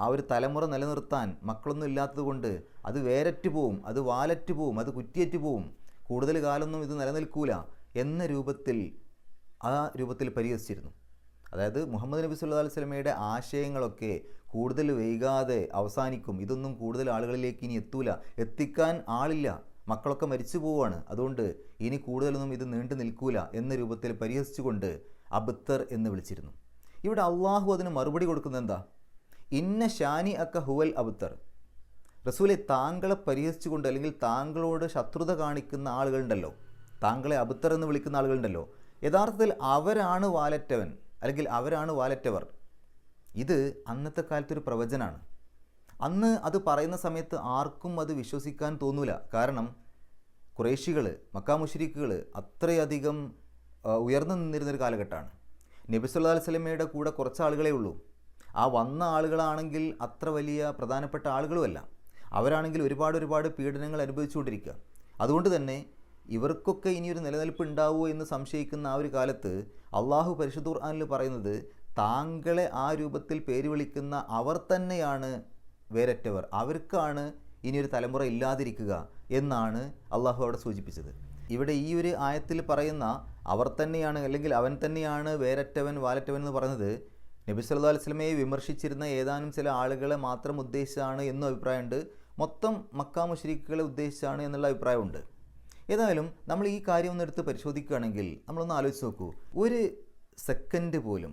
ആ ഒരു തലമുറ നിലനിർത്താൻ മക്കളൊന്നും ഇല്ലാത്തതുകൊണ്ട് അത് വേരറ്റ് പോവും അത് വാലറ്റ് പോവും അത് കുറ്റിയറ്റ് പോവും. കൂടുതൽ കാലമൊന്നും ഇത് നിലനിൽക്കൂല എന്ന രൂപത്തിൽ ആ രൂപത്തിൽ പരിഹസിച്ചിരുന്നു. അതായത് മുഹമ്മദ് നബി സുല്ലാ അലൈഹി വസല്ലമയുടെ ആശയങ്ങളൊക്കെ കൂടുതൽ വൈകാതെ അവസാനിക്കും. ഇതൊന്നും കൂടുതൽ ആളുകളിലേക്ക് ഇനി എത്തൂല. എത്തിക്കാൻ ആളില്ല. മക്കളൊക്കെ മരിച്ചു പോവുകയാണ് അതുകൊണ്ട് ഇനി കൂടുതലൊന്നും ഇത് നീണ്ടു നിൽക്കൂല എന്ന രൂപത്തിൽ പരിഹസിച്ചുകൊണ്ട് അബത്തർ എന്ന് വിളിച്ചിരുന്നു. ഇവിടെ അള്ളാഹു അതിന് മറുപടി കൊടുക്കുന്നത് എന്താ? ഇന്ന ഷാനി അക്ക ഹുവൽ അബുത്തർ റസൂലെ താങ്കളെ പരിഹസിച്ചുകൊണ്ട് അല്ലെങ്കിൽ താങ്കളോട് ശത്രുത കാണിക്കുന്ന ആളുകളുണ്ടല്ലോ. താങ്കളെ അബുത്തർ എന്ന് വിളിക്കുന്ന ആളുകളുണ്ടല്ലോ. യഥാർത്ഥത്തിൽ അവരാണ് വാലറ്റവൻ. അല്ലെങ്കിൽ അവരാണ് വാലറ്റവർ. ഇത് അന്നത്തെ കാലത്തൊരു പ്രവചനമാണ് അന്ന് അത് പറയുന്ന സമയത്ത് ആർക്കും അത് വിശ്വസിക്കാൻ തോന്നൂല. കാരണം കുറേശികൾ മക്കാമുഷരിക്കുകൾ അത്രയധികം ഉയർന്നു നിന്നിരുന്നൊരു കാലഘട്ടമാണ്. നബി സല്ലല്ലാഹു അലൈഹി വസല്ലമയുടെ കൂടെ കുറച്ച് ആളുകളേ ഉള്ളൂ. ആ വന്ന ആളുകളാണെങ്കിൽ അത്ര വലിയ പ്രധാനപ്പെട്ട ആളുകളുമല്ല. അവരാണെങ്കിൽ ഒരുപാട് ഒരുപാട് പീഡനങ്ങൾ അനുഭവിച്ചുകൊണ്ടിരിക്കുക. അതുകൊണ്ട് തന്നെ ഇവർക്കൊക്കെ ഇനിയൊരു നിലനിൽപ്പ് ഉണ്ടാവുമോ എന്ന് സംശയിക്കുന്ന ആ ഒരു കാലത്ത് അള്ളാഹു പരിശുദ്ധ ഖുർആനിൽ പറയുന്നത് താങ്കളെ ആ രൂപത്തിൽ പേര് വിളിക്കുന്ന അവർ തന്നെയാണ് വേരറ്റവർ. അവർക്കാണ് ഇനിയൊരു തലമുറ ഇല്ലാതിരിക്കുക എന്നാണ് അള്ളാഹു അവിടെ സൂചിപ്പിച്ചത്. ഇവിടെ ഈ ഒരു ആയത്തിൽ പറയുന്ന അവർ തന്നെയാണ് അല്ലെങ്കിൽ അവൻ തന്നെയാണ് വേരറ്റവൻ വാലറ്റവൻ എന്ന് പറഞ്ഞത് നബി സല്ലു അലൈഹി വസല്ലമയെ വിമർശിച്ചിരുന്ന ഏതാനും ചില ആളുകളെ മാത്രം ഉദ്ദേശിച്ചാണ് എന്നും അഭിപ്രായമുണ്ട്. മൊത്തം മക്കാ മുശ്രിക്കുകളെ ഉദ്ദേശിച്ചാണ് എന്നുള്ള അഭിപ്രായമുണ്ട്. ഏതായാലും നമ്മൾ ഈ കാര്യം ഒന്ന് എടുത്ത് പരിശോധിക്കുകയാണെങ്കിൽ നമ്മളൊന്ന് ആലോചിച്ച് നോക്കൂ. ഒരു സെക്കൻഡ് പോലും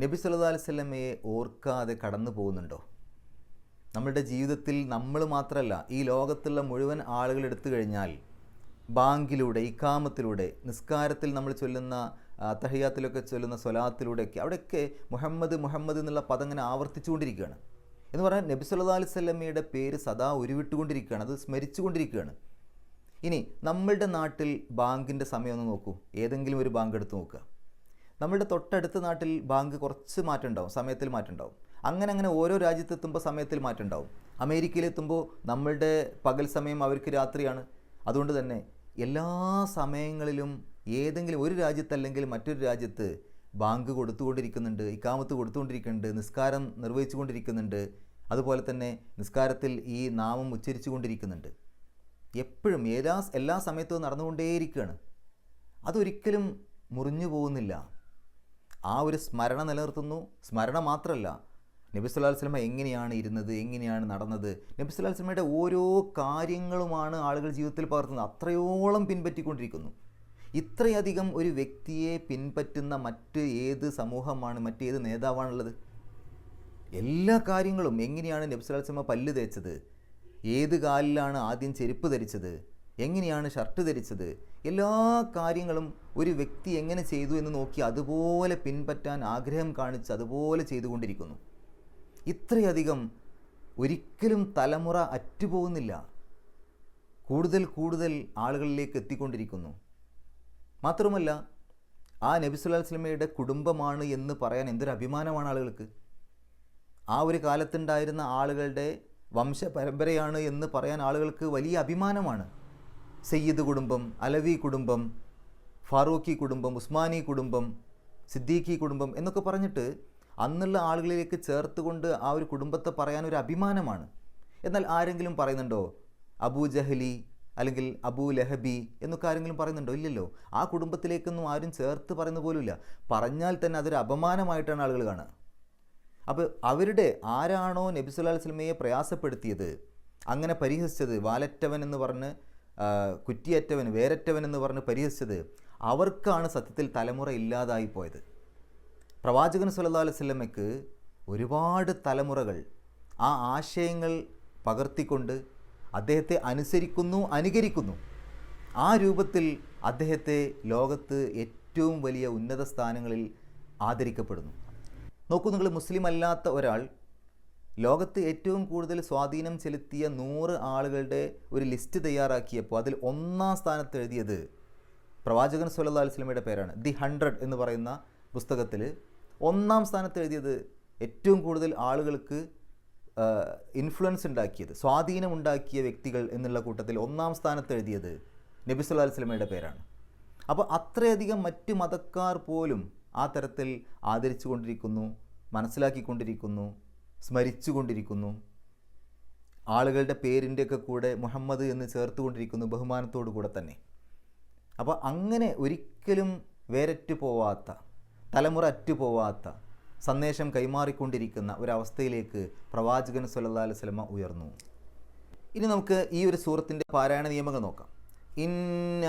നബി സല്ലല്ലാഹു അലൈഹി വസല്ലമയെ ഓർക്കാതെ കടന്നു പോകുന്നുണ്ടോ? നമ്മളുടെ ജീവിതത്തിൽ നമ്മൾ മാത്രമല്ല ഈ ലോകത്തുള്ള മുഴുവൻ ആളുകൾ എടുത്തു കഴിഞ്ഞാൽ ബാങ്കിലൂടെ ഇക്കാമത്തിലൂടെ നിസ്കാരത്തിൽ നമ്മൾ ചൊല്ലുന്ന ആ, തഹിയാത്തിലൊക്കെ ചൊല്ലുന്ന സ്വലാത്തിലൂടെയൊക്കെ അവിടെയൊക്കെ മുഹമ്മദ് മുഹമ്മദ് എന്നുള്ള പദം ഇങ്ങനെ ആവർത്തിച്ചുകൊണ്ടിരിക്കുകയാണ്. എന്ന് പറഞ്ഞാൽ നബി സല്ലല്ലാഹു അലൈഹി പേര് സദാ ഉരുവിട്ടുകൊണ്ടിരിക്കുകയാണ്. അത് സ്മരിച്ചുകൊണ്ടിരിക്കുകയാണ്. ഇനി നമ്മളുടെ നാട്ടിൽ ബാങ്കിന്റെ സമയം ഒന്ന് നോക്കൂ. ഏതെങ്കിലും ഒരു ബാങ്ക് എടുത്ത് നോക്കുക. നമ്മളുടെ തൊട്ടടുത്ത നാട്ടിൽ ബാങ്ക് കുറച്ച് മാറ്റം ഉണ്ടാവും സമയത്തിൽ മാറ്റം ഉണ്ടാവും. അങ്ങനെ അങ്ങനെ ഓരോ രാജ്യത്തെത്തുമ്പോൾ സമയത്തിൽ മാറ്റം ഉണ്ടാവും. അമേരിക്കയിലെത്തുമ്പോൾ നമ്മളുടെ പകൽ സമയം അവർക്ക് രാത്രിയാണ്. അതുകൊണ്ട് തന്നെ എല്ലാ സമയങ്ങളിലും ഏതെങ്കിലും ഒരു രാജ്യത്തല്ലെങ്കിൽ മറ്റൊരു രാജ്യത്ത് ബാങ്ക് കൊടുത്തുകൊണ്ടിരിക്കുന്നുണ്ട് ഇക്കാമത്ത് കൊടുത്തുകൊണ്ടിരിക്കുന്നുണ്ട് നിസ്കാരം നിർവഹിച്ചുകൊണ്ടിരിക്കുന്നുണ്ട്. അതുപോലെ തന്നെ നിസ്കാരത്തിൽ ഈ നാമം ഉച്ചരിച്ചുകൊണ്ടിരിക്കുന്നുണ്ട്. എപ്പോഴും എല്ലാ എല്ലാ സമയത്തും നടന്നുകൊണ്ടേയിരിക്കുകയാണ്. അതൊരിക്കലും മുറിഞ്ഞു പോകുന്നില്ല. ആ ഒരു സ്മരണ നിലനിർത്തുന്നു. സ്മരണ മാത്രമല്ല നബി സല്ലല്ലാഹു അലൈഹി വസല്ലമ എങ്ങനെയാണ് ഇരുന്നത് എങ്ങനെയാണ് നടന്നത്? നബി സല്ലല്ലാഹു അലൈഹി ഓരോ കാര്യങ്ങളുമാണ് ആളുകൾ ജീവിതത്തിൽ പകർത്തുന്നത്. അത്രയോളം പിൻപറ്റിക്കൊണ്ടിരിക്കുന്നു. ഇത്രയധികം ഒരു വ്യക്തിയെ പിൻപറ്റുന്ന മറ്റ് ഏത് സമൂഹമാണ് മറ്റേത് നേതാവാണുള്ളത്? എല്ലാ കാര്യങ്ങളും എങ്ങനെയാണ് നബി സ്വലമ പല്ല് തേച്ചത്? ഏത് കാലിലാണ് ആദ്യം ചെരുപ്പ് ധരിച്ചത്? എങ്ങനെയാണ് ഷർട്ട് ധരിച്ചത്? എല്ലാ കാര്യങ്ങളും ഒരു വ്യക്തി എങ്ങനെ ചെയ്തു എന്ന് നോക്കി അതുപോലെ പിൻപറ്റാൻ ആഗ്രഹം കാണിച്ച് അതുപോലെ ചെയ്തുകൊണ്ടിരിക്കുന്നു. ഇത്രയധികം ഒരിക്കലും തലമുറ അറ്റുപോകുന്നില്ല. കൂടുതൽ കൂടുതൽ ആളുകളിലേക്ക് എത്തിക്കൊണ്ടിരിക്കുന്നു. മാത്രമല്ല ആ നബി വസല്ലമയുടെ കുടുംബമാണ് എന്ന് പറയാൻ എന്തൊരു അഭിമാനമാണ് ആളുകൾക്ക്. ആ ഒരു കാലത്തുണ്ടായിരുന്ന ആളുകളുടെ വംശപരമ്പരയാണ് എന്ന് പറയാൻ ആളുകൾക്ക് വലിയ അഭിമാനമാണ്. സയ്യിദ് കുടുംബം അലവി കുടുംബം ഫാറൂഖി കുടുംബം ഉസ്മാനി കുടുംബം സിദ്ദീഖി കുടുംബം എന്നൊക്കെ പറഞ്ഞിട്ട് അന്നുള്ള ആളുകളിലേക്ക് ചേർത്തുകൊണ്ട് ആ ഒരു കുടുംബത്തെ പറയാൻ ഒരു അഭിമാനമാണ്. എന്നാൽ ആരെങ്കിലും പറയുന്നുണ്ടോ? അബൂ ജഹലി അല്ലെങ്കിൽ അബൂ ലഹബി എന്നൊക്കെ ആരെങ്കിലും പറയുന്നുണ്ടോ? ഇല്ലല്ലോ. ആ കുടുംബത്തിലേക്കൊന്നും ആരും ചേർത്ത് പറയുന്ന പോലുമില്ല. പറഞ്ഞാൽ തന്നെ അതൊരു അപമാനമായിട്ടാണ് ആളുകൾ കാണുക. അപ്പോൾ അവരുടെ ആരാണോ നബി സല്ലല്ലാഹു അലൈഹി വസല്ലമയെ പ്രയാസപ്പെടുത്തിയത് അങ്ങനെ പരിഹസിച്ചത് വാലറ്റവൻ എന്ന് പറഞ്ഞ് കുറ്റിയറ്റവൻ വേരറ്റവൻ എന്ന് പറഞ്ഞ് പരിഹസിച്ചത് അവർക്കാണ് സത്യത്തിൽ തലമുറ ഇല്ലാതായി പോയത്. പ്രവാചകൻ സുല്ലാ അലൈഹി വസല്ലമയ്ക്ക് ഒരുപാട് തലമുറകൾ ആ ആശയങ്ങൾ പകർത്തിക്കൊണ്ട് അദ്ദേഹത്തെ അനുസരിക്കുന്നു അനുകരിക്കുന്നു. ആ രൂപത്തിൽ അദ്ദേഹത്തെ ലോകത്ത് ഏറ്റവും വലിയ ഉന്നത സ്ഥാനങ്ങളിൽ ആദരിക്കപ്പെടുന്നു. നോക്കൂ നിങ്ങൾ മുസ്ലിം അല്ലാത്ത ഒരാൾ ലോകത്ത് ഏറ്റവും കൂടുതൽ സ്വാധീനം ചെലുത്തിയ നൂറ് ആളുകളുടെ ഒരു ലിസ്റ്റ് തയ്യാറാക്കിയപ്പോൾ അതിൽ ഒന്നാം സ്ഥാനത്ത് എഴുതിയത് പ്രവാചകൻ സുല്ലാ അലൈഹി വസല്ലമയുടെ പേരാണ്. ദി ഹൺഡ്രഡ് എന്ന് പറയുന്ന പുസ്തകത്തിൽ ഒന്നാം സ്ഥാനത്ത് എഴുതിയത് ഏറ്റവും കൂടുതൽ ആളുകൾക്ക് ഇൻഫ്ലുവൻസ് ഉണ്ടാക്കിയത് സ്വാധീനം ഉണ്ടാക്കിയ വ്യക്തികൾ എന്നുള്ള കൂട്ടത്തിൽ ഒന്നാം സ്ഥാനത്ത് എഴുതിയത് നബി സുല്ലാ അലൈഹി വസല്ലമയുടെ പേരാണ്. അപ്പോൾ അത്രയധികം മറ്റ് മതക്കാർ പോലും ആ തരത്തിൽ ആദരിച്ചുകൊണ്ടിരിക്കുന്നു മനസ്സിലാക്കിക്കൊണ്ടിരിക്കുന്നു സ്മരിച്ചുകൊണ്ടിരിക്കുന്നു. ആളുകളുടെ പേരിന്റെയൊക്കെ കൂടെ മുഹമ്മദ് എന്ന് ചേർത്തുകൊണ്ടിരിക്കുന്നു ബഹുമാനത്തോടു കൂടെ തന്നെ. അപ്പോൾ അങ്ങനെ ഒരിക്കലും വേരറ്റു പോവാത്ത തലമുറ അറ്റുപോവാത്ത സന്ദേശം കൈമാറിക്കൊണ്ടിരിക്കുന്ന ഒരവസ്ഥയിലേക്ക് പ്രവാചകൻ സുല്ലാ അലൈഹി വസല്ലമ ഉയർന്നു. ഇനി നമുക്ക് ഈ ഒരു സൂറത്തിന്റെ പാരായണ നിയമങ്ങൾ നോക്കാം. ഇന്ന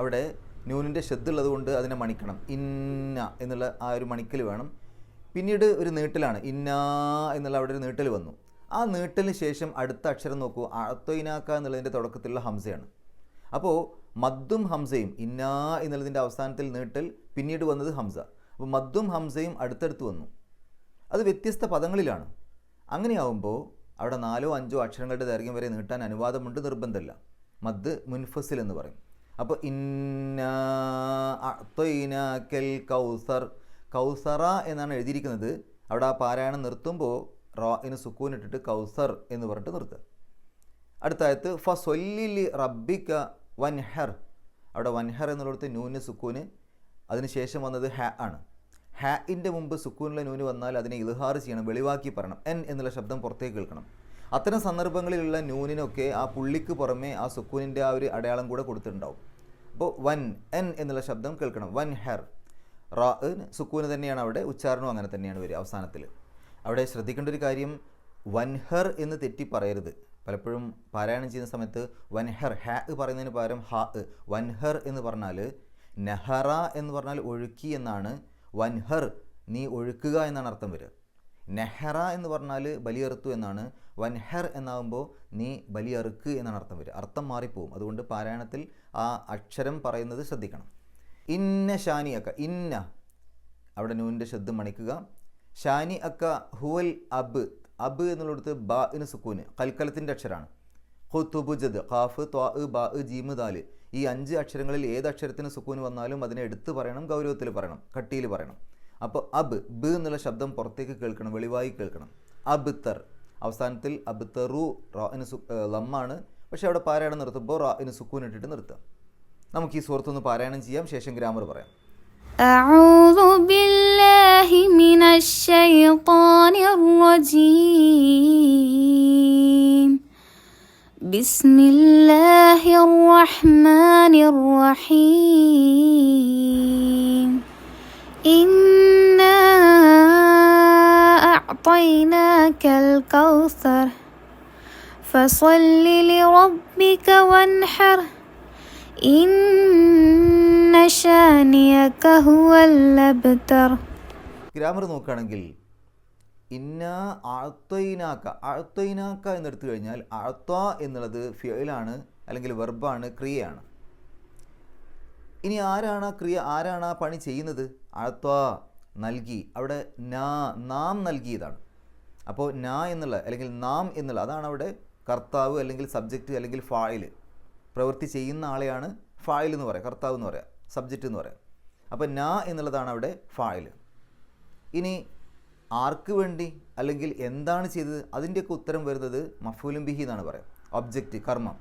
അവിടെ ന്യൂനിന്റെ ഷെദ്ദുള്ളത് കൊണ്ട് അതിനെ മണിക്കണം. ഇന്ന എന്നുള്ള ആ ഒരു മണിക്കൽ വേണം. പിന്നീട് ഒരു നീട്ടലാണ്. ഇന്ന എന്നുള്ള അവിടെ ഒരു നീട്ടൽ വന്നു. ആ നീട്ടലിന് ശേഷം അടുത്ത അക്ഷരം നോക്കൂ. അഴത്തൊയിനാക്ക എന്നുള്ളതിന്റെ തുടക്കത്തിലുള്ള ഹംസയാണ്. അപ്പോൾ മദ്ദും ഹംസയും ഇന്ന എന്നുള്ളതിന്റെ അവസാനത്തിൽ നീട്ടൽ പിന്നീട് വന്നത് ഹംസ. അപ്പോൾ മദ്ദും ഹംസയും അടുത്തടുത്ത് വന്നു. അത് വ്യത്യസ്ത പദങ്ങളിലാണ്. അങ്ങനെയാവുമ്പോൾ അവിടെ നാലോ അഞ്ചോ അക്ഷരങ്ങളുടെ ദൈർഘ്യം വരെ നീട്ടാൻ അനുവാദമുണ്ട് നിർബന്ധമില്ല മദ് മുൻഫസിൽ എന്ന് പറയും. അപ്പോൾ ഇന്നൽ കൗസർ. കൗസറ എന്നാണ് എഴുതിയിരിക്കുന്നത്. അവിടെ ആ പാരായണം നിർത്തുമ്പോൾ റോ സുക്കൂൻ ഇട്ടിട്ട് കൗസർ എന്ന് പറഞ്ഞിട്ട് നിർത്തുക. അടുത്ത ആയത്ത് ഫ സൊല്ലിലി റബ്ബിക്ക വൻഹർ. അവിടെ വൻഹർ എന്നുള്ളിടത്ത് നൂന് സുക്കൂന്. അതിനുശേഷം വന്നത് ഹ ആണ്. ഹാഇന്റെ മുമ്പ് സുക്കൂനിലെ നൂന് വന്നാൽ അതിനെ ഇൽഹാർ ചെയ്യണം വെളിവാക്കി പറയണം. എൻ എന്നുള്ള ശബ്ദം പുറത്തേക്ക് കേൾക്കണം. അത്തരം സന്ദർഭങ്ങളിലുള്ള നൂനിനൊക്കെ ആ പുള്ളിക്ക് പുറമെ ആ സുക്കൂനിന്റെ ആ ഒരു അടയാളം കൂടെ കൊടുത്തിട്ടുണ്ടാവും. അപ്പോൾ വൻ എൻ എന്നുള്ള ശബ്ദം കേൾക്കണം. വൻ ഹെർ. റാ സുക്കൂന് തന്നെയാണ് അവിടെ ഉച്ചാരണവും അങ്ങനെ തന്നെയാണ് വരിക അവസാനത്തിൽ. അവിടെ ശ്രദ്ധിക്കേണ്ട ഒരു കാര്യം വൻ വൻഹർ എന്ന് തെറ്റി പറയരുത്. പലപ്പോഴും പാരായണം ചെയ്യുന്ന സമയത്ത് വൻ വൻഹർ ഹാ പറയുന്നതിന് പകരം ഹാ വൻ വൻഹർ എന്ന് പറഞ്ഞാൽ നെഹറ എന്ന് പറഞ്ഞാൽ ഒഴുക്കി എന്നാണ് വൻഹർ നീ ഒഴുക്കുക എന്നാണ് അർത്ഥം വരിക. നെഹറ എന്ന് പറഞ്ഞാൽ ബലിയറുത്തു എന്നാണ്. വൻഹർ എന്നാകുമ്പോൾ നീ ബലിയറുക്ക് എന്നാണ് അർത്ഥം വരിക. അർത്ഥം മാറിപ്പോവും. അതുകൊണ്ട് പാരായണത്തിൽ ആ അക്ഷരം പറയുന്നത് ശ്രദ്ധിക്കണം. ഇന്ന ഷാനി അക്ക ഇന്ന. അവിടെ നൂനിന്റെ ശബ്ദം മണിക്കുക. ഷാനി അക്ക ഹുവൽ അബ് അബ് എന്നുള്ളിടത്ത് ബ ഇന് സുക്കൂന് കൽക്കലത്തിന്റെ അക്ഷരമാണ് ഹുത്തുബുജദ് ഖാഫ് ത്വാ ബാ ജീമ് ദാൽ. ഈ അഞ്ച് അക്ഷരങ്ങളിൽ ഏത് അക്ഷരത്തിന് സുക്കൂന് വന്നാലും അതിനെ എടുത്ത് പറയണം ഗൗരവത്തിൽ പറയണം കട്ടിയിൽ പറയണം. അപ്പോൾ അബ് ബ് എന്നുള്ള ശബ്ദം പുറത്തേക്ക് കേൾക്കണം വെളിവായി കേൾക്കണം അബ്തർ അവസാനത്തിൽ അബ്തറു റാഇന് സു ലമ്മാണ് പക്ഷേ അവിടെ പാരായണം നിർത്തുമ്പോൾ റാഇന് സുക്കൂൻ ഇട്ടിട്ട് നിർത്താം നമുക്ക് ഈ സുഹൃത്തൊന്ന് പാരായണം ചെയ്യാം ശേഷം ഗ്രാമർ പറയാം أعوذ بالله من الشيطان الرجيم بسم الله الرحمن الرحيم إنا أعطيناك الكوثر فصل لربك وانحر إن شانئك هو الأبتر ഗ്രാമർ നോക്കുകയാണെങ്കിൽ ഇന്ന ആഴ്ത്തൊയിനാക്ക ആഴ്ത്തൊയിനാക്ക എന്നെടുത്തു കഴിഞ്ഞാൽ ആഴ്ത്ത എന്നുള്ളത് ഫിയലാണ് അല്ലെങ്കിൽ വെർബാണ് ക്രിയയാണ് ഇനി ആരാണ് ആ ക്രിയ ആരാണ് ആ പണി ചെയ്യുന്നത് ആഴ്ത്ത നൽകി. അവിടെ നാ നാം നൽകിയതാണ്. അപ്പോൾ നാ എന്നുള്ള അല്ലെങ്കിൽ നാം എന്നുള്ള അതാണ് അവിടെ കർത്താവ് അല്ലെങ്കിൽ സബ്ജക്റ്റ് അല്ലെങ്കിൽ ഫായിൽ. പ്രവൃത്തി ചെയ്യുന്ന ആളെയാണ് ഫായിൽ എന്ന് പറയാം കർത്താവ് എന്ന് പറയാം സബ്ജക്റ്റ് എന്ന് പറയാം. അപ്പോൾ നാ എന്നുള്ളതാണ് അവിടെ ഫായിൽ. ഇനി ആർക്ക് വേണ്ടി അല്ലെങ്കിൽ എന്താണ് ചെയ്തത്? അതിന്റെയൊക്കെ ഉത്തരം വരുന്നത് മഫൂലും ബിഹി എന്നാണ് പറയാം. ഒബ്ജക്റ്റ് കർമ്മം.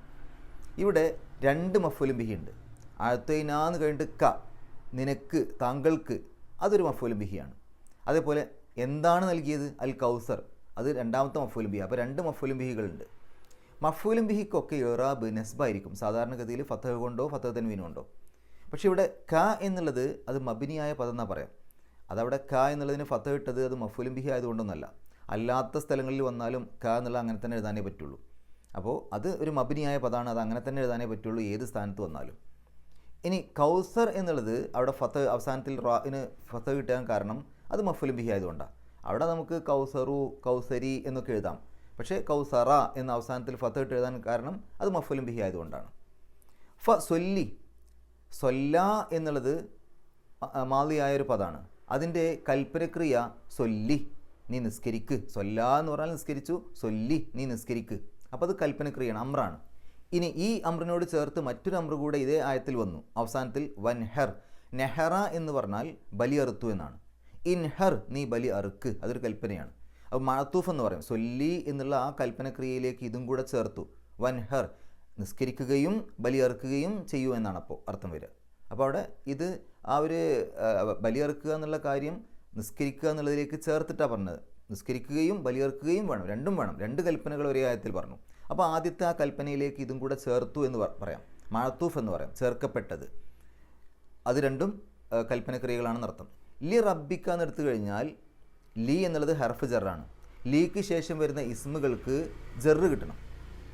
ഇവിടെ രണ്ട് മഫൂലും ബിഹി ഉണ്ട്. ആഴത്തേനാന്ന് കഴിഞ്ഞിട്ട് ക. നിനക്ക് താങ്കൾക്ക് അതൊരു മഫൂലും ബിഹിയാണ്. അതേപോലെ എന്താണ് നൽകിയത്? അൽ കൗസർ. അത് രണ്ടാമത്തെ മഫൂലും ബിഹി. അപ്പോൾ രണ്ട് മഫൂലും ബിഹികളുണ്ട്. മഫൂലും ബിഹിക്കൊക്കെ ഇറാബ് നെസ്ബായിരിക്കും. സാധാരണഗതിയിൽ ഫത്തഹ കൊണ്ടോ ഫത്തഹ തൻവീൻ കൊണ്ടോ. പക്ഷേ ഇവിടെ ക എന്നുള്ളത് അത് മബിനിയായ പദം എന്നാണ് പറയാം. അതവിടെ ക എന്നുള്ളതിന് ഫത്തഹ ഇട്ടത് അത് മഫൂലും ബിഹി ആയതുകൊണ്ടൊന്നല്ല. അല്ലാത്ത സ്ഥലങ്ങളിൽ വന്നാലും ക എന്നുള്ളത് അങ്ങനെ തന്നെ എഴുതാനേ പറ്റുള്ളൂ. അപ്പോൾ അത് ഒരു മബിനിയായ പദമാണ്. അത് അങ്ങനെ തന്നെ എഴുതാനേ പറ്റുള്ളൂ. ഏത് സ്ഥാനത്ത് വന്നാലും. ഇനി കൗസർ എന്നുള്ളത് അവിടെ ഫത്ത് അവസാനത്തിൽ റാന് ഫത്ത് കിട്ടാൻ കാരണം അത് മഫുലും ബിഹി ആയതുകൊണ്ടാണ് അവിടെ നമുക്ക് കൗസറു കൗസരി എന്നൊക്കെ എഴുതാം. പക്ഷേ കൗസറ എന്ന അവസാനത്തിൽ ഫത്ത് ഇട്ട് എഴുതാൻ കാരണം അത് മഫുലും ബിഹി ആയതുകൊണ്ടാണ്. ഫ സൊല്ലി സൊല്ല എന്നുള്ളത് മാതിയായൊരു പദമാണ് അതിന്റെ കൽപ്പനക്രിയ സൊല്ലി നീ നിസ്കരിക്ക്. സൊല്ല എന്ന് പറഞ്ഞാൽ നിസ്കരിച്ചു സൊല്ലി നീ നിസ്കരിക്ക്. അപ്പോൾ അത് കൽപ്പനക്രിയയാണ് അമ്രാണ്. ഇനി ഈ അമ്രിനോട് ചേർത്ത് മറ്റൊരു അമ്ര കൂടെ ഇതേ ആയത്തിൽ വന്നു. അവസാനത്തിൽ വൻഹർ നെഹറ എന്ന് പറഞ്ഞാൽ ബലി അറുത്തു എന്നാണ്. ഇൻഹർ നീ ബലി അറുക്ക്. അതൊരു കൽപ്പനയാണ്. അപ്പോൾ മഴത്തൂഫ് എന്ന് പറയും. സൊല്ലി എന്നുള്ള ആ കൽപ്പനക്രിയയിലേക്ക് ഇതും കൂടെ ചേർത്തു. വൻഹർ നിസ്കരിക്കുകയും ബലി അറുക്കുകയും ചെയ്യൂ എന്നാണ് അപ്പോൾ അർത്ഥം വരിക. അപ്പോൾ അവിടെ ഇത് ആ ഒരു ബലി ബലിയറുക്കുക എന്നുള്ള കാര്യം നിസ്കരിക്കുക എന്നുള്ളതിലേക്ക് ചേർത്തിട്ടാണ് പറഞ്ഞത്. നിസ്കരിക്കുകയും ബലിയറുക്കുകയും വേണം. രണ്ടും വേണം. രണ്ട് കൽപ്പനകൾ ഒരേ ആയത്തിൽ പറഞ്ഞു. അപ്പോൾ ആദ്യത്തെ ആ കൽപ്പനയിലേക്ക് ഇതും കൂടെ ചേർത്തു എന്ന് പറയാം. മഴത്തൂഫ് എന്ന് പറയാം. ചേർക്കപ്പെട്ടത്. അത് രണ്ടും കൽപ്പനക്രിയകളാണ് അർത്ഥം ലി റബ്ബിക്ക എന്ന് എടുത്തു കഴിഞ്ഞാൽ ലി എന്നുള്ളത് ഹർഫ് ജറാണ്. ലീക്ക് ശേഷം വരുന്ന ഇസ്മുകൾക്ക് ജെറ് കിട്ടണം.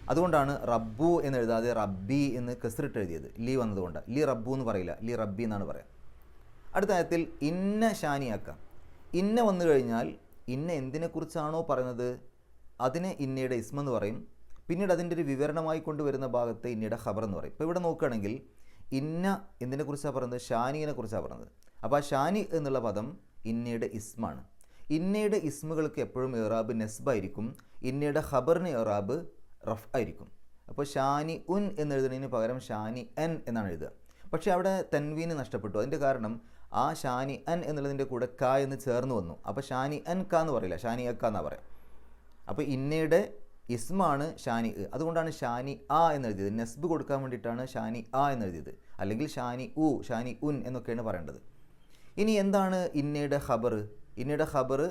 അതുകൊണ്ടാണ് റബ്ബു എന്ന് എഴുതാതെ റബ്ബി എന്ന് കെസറിട്ട് എഴുതിയത്. ലി വന്നതുകൊണ്ട് ലി റബ്ബു എന്ന് പറയില്ല. ലി റബ്ബി എന്നാണ് പറയാം. അടുത്ത ആയത്തിൽ ഇന്ന ഷാനിയാക്കാം ഇന്ന വന്നു കഴിഞ്ഞാൽ ഇന്ന എന്തിനെക്കുറിച്ചാണോ പറയുന്നത്? അതിനെ ഇന്നയുടെ ഇസ്മെന്ന് പറയും. പിന്നീട് അതിന്റെ ഒരു വിവരണമായി കൊണ്ടുവരുന്ന ഭാഗത്തെ ഇന്നയുടെ ഖബർ എന്ന് പറയും. ഇപ്പോൾ ഇവിടെ നോക്കുകയാണെങ്കിൽ ഇന്ന എന്തിനെക്കുറിച്ചാണ് പറയുന്നത് ഷാനിയെ കുറിച്ചാണ് പറയുന്നത് അപ്പോൾ ആ ഷാനി എന്നുള്ള പദം ഇന്നയുടെ ഇസ്മാണ് ഇന്നയുടെ ഇസ്മുകൾക്ക് എപ്പോഴും ഇറാബ് നെസ്ബായിരിക്കും ഇന്നയുടെ ഖബറിന് ഇറാബ് റഫ് ആയിരിക്കും. അപ്പോൾ ഷാനി ഉൻ എന്നെഴുതുന്നതിന് പകരം ഷാനി എൻ എന്നാണ് എഴുതുക. പക്ഷേ അവിടെ തൻവീന് നഷ്ടപ്പെട്ടു. അതിന്റെ കാരണം ആ ഷാനി അൻ എന്നുള്ളതിന്റെ കൂടെ ക എന്ന് ചേർന്ന് വന്നു. അപ്പോൾ ഷാനി അൻ ക എന്ന് പറയില്ല. ഷാനി അക്ക എന്നാണ് പറയാം. അപ്പോൾ ഇന്നയുടെ ഇസ്മാണ് ഷാനി അതുകൊണ്ടാണ് ഷാനി ആ എന്ന് എഴുതിയത് നെസ്ബ് കൊടുക്കാൻ വേണ്ടിയിട്ടാണ് ഷാനി ആ എന്ന് എഴുതിയത് അല്ലെങ്കിൽ ഷാനി ഉ ഷാനി ഉൻ എന്നൊക്കെയാണ് പറയേണ്ടത്. ഇനി എന്താണ് ഇന്നയുടെ ഖബർ ഇന്നയുടെ ഖബർ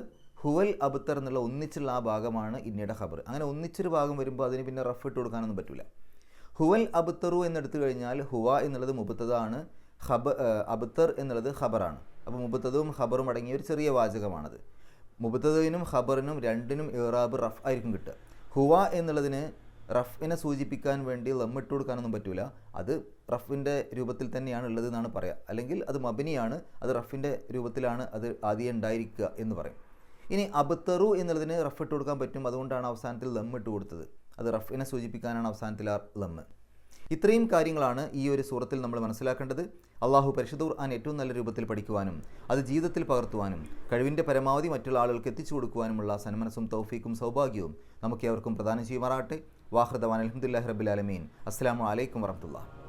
ഹുവൽ അബുത്തർ എന്നുള്ള ഒന്നിച്ചുള്ള ആ ഭാഗമാണ് ഇന്നയുടെ ഖബർ അങ്ങനെ ഒന്നിച്ചൊരു ഭാഗം വരുമ്പോൾ അതിന് പിന്നെ റഫ് ഇട്ട് കൊടുക്കാനൊന്നും പറ്റില്ല ഹുവൽ അബുത്തറു എന്നെടുത്തു കഴിഞ്ഞാൽ ഹുവ എന്നുള്ളത് മുബത്തതാണ് ഖബ അബുത്തർ എന്നുള്ളത് ഖബറാണ്. അപ്പോൾ മുബത്തതും ഖബറും അടങ്ങിയ ഒരു ചെറിയ വാചകമാണത്. മുബത്തതിനും ഖബറിനും രണ്ടിനും ഇറാബ് റഫ് ആയിരിക്കും കിട്ടുക. ഹുവ എന്നുള്ളതിന് റഫിനെ സൂചിപ്പിക്കാൻ വേണ്ടി ലമ്മിട്ട് കൊടുക്കാനൊന്നും പറ്റൂല. അത് റഫിന്റെ രൂപത്തിൽ തന്നെയാണ് ഉള്ളത് എന്നാണ് പറയുക അല്ലെങ്കിൽ അത് മബിനിയാണ് അത് റഫിന്റെ രൂപത്തിലാണ് അത് ആദ്യം ഉണ്ടായിരിക്കുക എന്ന് പറയും. ഇനി അബത്തറു എന്നുള്ളതിന് റഫ് ഇട്ട് കൊടുക്കാൻ പറ്റും. അതുകൊണ്ടാണ് അവസാനത്തിൽ ലം ഇട്ട് കൊടുത്തത്. അത് റഫിനെ സൂചിപ്പിക്കാനാണ് അവസാനത്തിൽ ആ ലമ്മ് ഇത്രയും കാര്യങ്ങളാണ് ഈ ഒരു സൂറത്തിൽ നമ്മൾ മനസ്സിലാക്കേണ്ടത്. അള്ളാഹു പരിശുദ്ധ ഖുർആൻ ഏറ്റവും നല്ല രൂപത്തിൽ പഠിക്കുവാനും അത് ജീവിതത്തിൽ പകർത്തുവാനും കഴിവിന്റെ പരമാവധി മറ്റുള്ള ആളുകൾക്ക് എത്തിച്ചു കൊടുക്കുവാനുമുള്ള സന്മനസ്സും തൗഫീക്കും സൗഭാഗ്യവും നമുക്ക് ഏവർക്കും പ്രദാനം ചെയ്യുമാറാട്ടെ വാഹൃദവാൻ അലഹമുല്ലാ റബുലാലമീൻ അസ്സാം വലൈക്കും വറഹമുല്ല